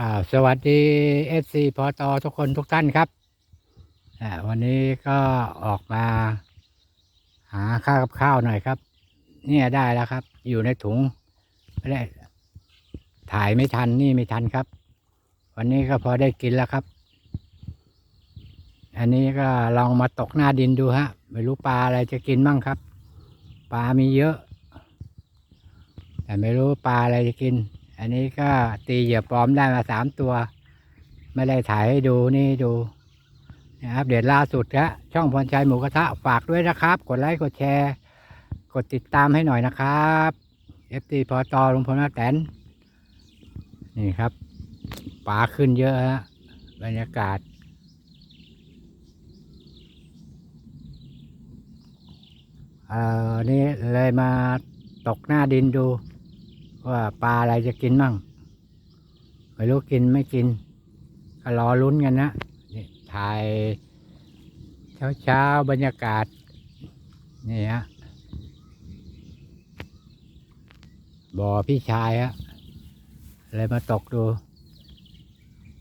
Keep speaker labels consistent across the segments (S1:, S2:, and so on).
S1: อ่าสวัสดีเอฟซีพอตอทุกคนทุกท่านครับอ่าวันนี้ก็ออกมาหาข้าวกับข้าวหน่อยครับ เนี่ยได้แล้วครับ อยู่ในถุงไม่ได้ถ่ายไม่ทันนี่ไม่ทันครับ วันนี้ก็พอได้กินแล้วครับ อันนี้ก็ลองมาตกหน้าดินดูฮะ ไม่รู้ปลาอะไรจะกินมั่งครับ ปลามีเยอะ แต่ไม่รู้ปลาอะไรจะกิน นนี้ก็ตีเหยื่อปลอมได้มาสามตัว ไม่ได้ถ่ายให้ดูนี่ดูนะครับเดี๋ยวล่าสุดครับช่องพรชัยหมูกระทะฝากด้วยนะครับ กดไลค์กดแชร์ กดติดตามให้หน่อยนะครับเอฟตีพอตอลุงพลมาแตนนี่ครับปลาขึ้นเยอะฮะบรรยากาศเอ่อนี่เลยมาตกหน้าดินดู ว่าปลาอะไรจะกินมั่งไม่รู้กินไม่กินก็รอลุ้นกันนะนี่ถ่ายเช้าเช้าๆบรรยากาศ นี่ฮะบ่อพี่ชายฮะเลยมาตกดู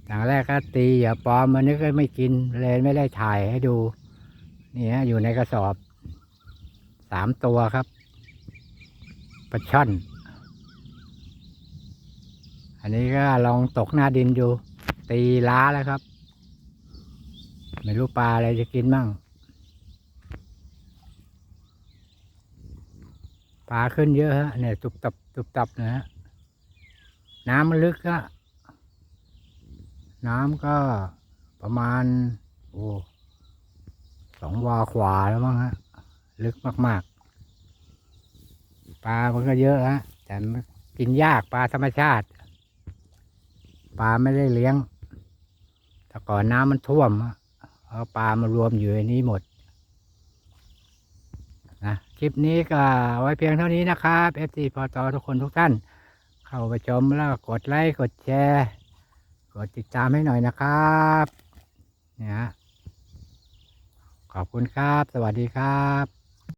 S1: อย่างแรกก็ตีอย่าปลอมมันนึกว่าไม่กินเลยไม่ได้ถ่ายให้ดู นี่ฮะอยู่ในกระสอบสามตัวครับปลาช่อน อันนี้ก็ลองตกหน้าดินดูตีล้าแล้วครับ ไม่รู้ปลาอะไรจะกินมั่งปลาขึ้นเยอะฮะเนี่ยตุบตับตุบตับนะฮะน้ำมันลึกอะน้ำก็ประมาณ โอ้สองวาขวาแล้วมั้งฮะลึกมาก ๆ ปลามันก็เยอะฮะแต่มันกินยากปลาธรรมชาติ ปลาไม่ได้เลี้ยง แต่ก่อนน้ำมันท่วมเอาปลามารวมอยู่ในนี้หมดนะคลิปนี้ก็ไว้เพียงเท่านี้นะครับเอฟซีพอตอทุกคนทุกท่าน เข้าไปชมแล้วก็กดไลค์กดแชร์กดติดตามให้หน่อยนะครับเนี่ยฮะขอบคุณครับ สวัสดีครับ